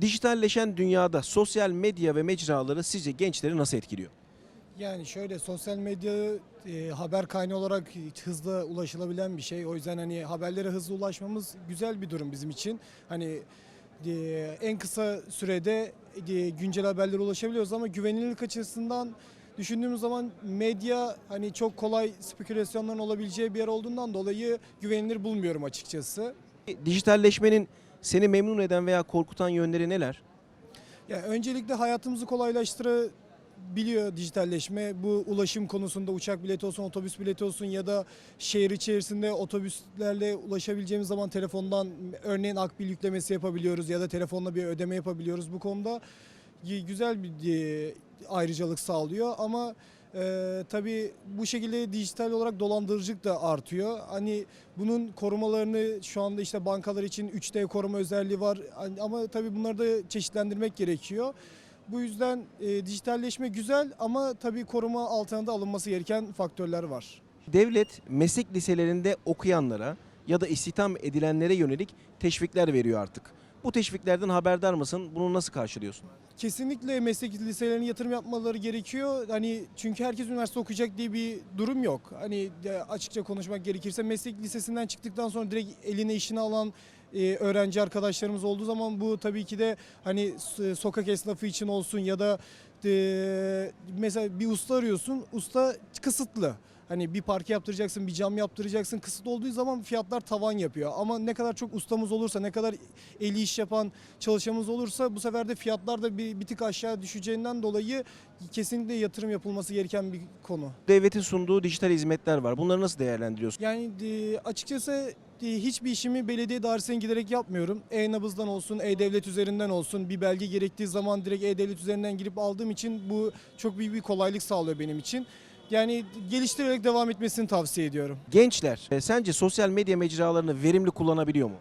Dijitalleşen dünyada sosyal medya ve mecraları sizce gençleri nasıl etkiliyor? Yani şöyle sosyal medya e, haber kaynağı olarak hızlı ulaşılabilen bir şey. O yüzden hani haberlere hızlı ulaşmamız güzel bir durum bizim için. Hani e, en kısa sürede e, güncel haberlere ulaşabiliyoruz ama güvenilirlik açısından düşündüğümüz zaman medya hani çok kolay spekülasyonların olabileceği bir yer olduğundan dolayı güvenilir bulmuyorum açıkçası. Dijitalleşmenin seni memnun eden veya korkutan yönleri neler? Ya öncelikle hayatımızı kolaylaştırabiliyor dijitalleşme. Bu ulaşım konusunda uçak bileti olsun, otobüs bileti olsun ya da şehir içerisinde otobüslerle ulaşabileceğimiz zaman telefondan örneğin akbil yüklemesi yapabiliyoruz ya da telefonla bir ödeme yapabiliyoruz. Bu konuda güzel bir e, ayrıcalık sağlıyor ama e, tabii bu şekilde dijital olarak dolandırıcılık da artıyor. Hani bunun korumalarını şu anda işte bankalar için 3D koruma özelliği var Hani ama tabii bunları da çeşitlendirmek gerekiyor. Bu yüzden e, dijitalleşme güzel ama tabii koruma altına da alınması gereken faktörler var. Devlet meslek liselerinde okuyanlara ya da istihdam edilenlere yönelik teşvikler veriyor artık. Bu teşviklerden haberdar mısın? Bunu nasıl karşılıyorsun? Kesinlikle meslek liselerine yatırım yapmaları gerekiyor. Hani çünkü herkes üniversite okuyacak diye bir durum yok. Hani de açıkça konuşmak gerekirse meslek lisesinden çıktıktan sonra direkt eline işini alan e, öğrenci arkadaşlarımız olduğu zaman bu tabii ki de hani sokak esnafı için olsun ya da e, mesela bir usta arıyorsun. Usta kısıtlı. Hani bir parke yaptıracaksın, bir cam yaptıracaksın. Kısıtlı olduğu zaman fiyatlar tavan yapıyor. Ama ne kadar çok ustamız olursa, ne kadar eli iş yapan çalışanımız olursa bu sefer de fiyatlar da bir, bir tık aşağı düşeceğinden dolayı kesinlikle yatırım yapılması gereken bir konu. Devletin sunduğu dijital hizmetler var. Bunları nasıl değerlendiriyorsun? Yani e, açıkçası e, hiçbir işimi belediye dairesine giderek yapmıyorum. E-nabızdan olsun, e-devlet üzerinden olsun. Bir belge gerektiği zaman direkt e-devlet üzerinden girip aldığım için bu çok büyük bir kolaylık sağlıyor benim için. Yani geliştirerek devam etmesini tavsiye ediyorum. Gençler e, sence sosyal medya mecralarını verimli kullanabiliyor mu?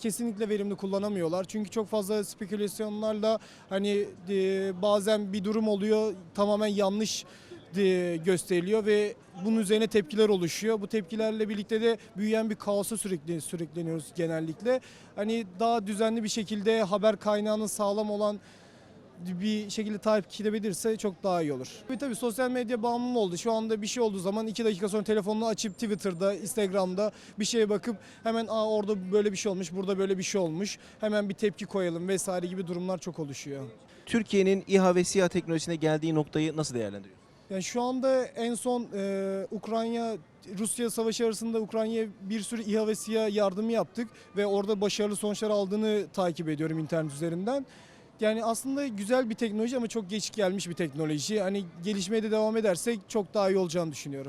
kesinlikle verimli kullanamıyorlar. Çünkü çok fazla spekülasyonlarla hani e, bazen bir durum oluyor tamamen yanlış e, gösteriliyor ve bunun üzerine tepkiler oluşuyor. Bu tepkilerle birlikte de büyüyen bir kaosa sürekli sürükleniyoruz genellikle. Hani daha düzenli bir şekilde haber kaynağının sağlam olan bir şekilde takip edebilirse çok daha iyi olur. Tabii tabii sosyal medya bağımlılığı oldu. Şu anda bir şey olduğu zaman iki dakika sonra telefonunu açıp Twitter'da, Instagram'da bir şeye bakıp hemen Aa, orada böyle bir şey olmuş, burada böyle bir şey olmuş. Hemen bir tepki koyalım vesaire gibi durumlar çok oluşuyor. Türkiye'nin İHA ve SİHA teknolojisine geldiği noktayı nasıl değerlendiriyorsun? Yani şu anda en son e, Ukrayna Rusya savaşı arasında Ukrayna'ya bir sürü İHA ve SİHA yardımı yaptık ve orada başarılı sonuçlar aldığını takip ediyorum internet üzerinden. Yani aslında güzel bir teknoloji ama çok geç gelmiş bir teknoloji. Hani gelişmeye de devam edersek çok daha iyi olacağını düşünüyorum.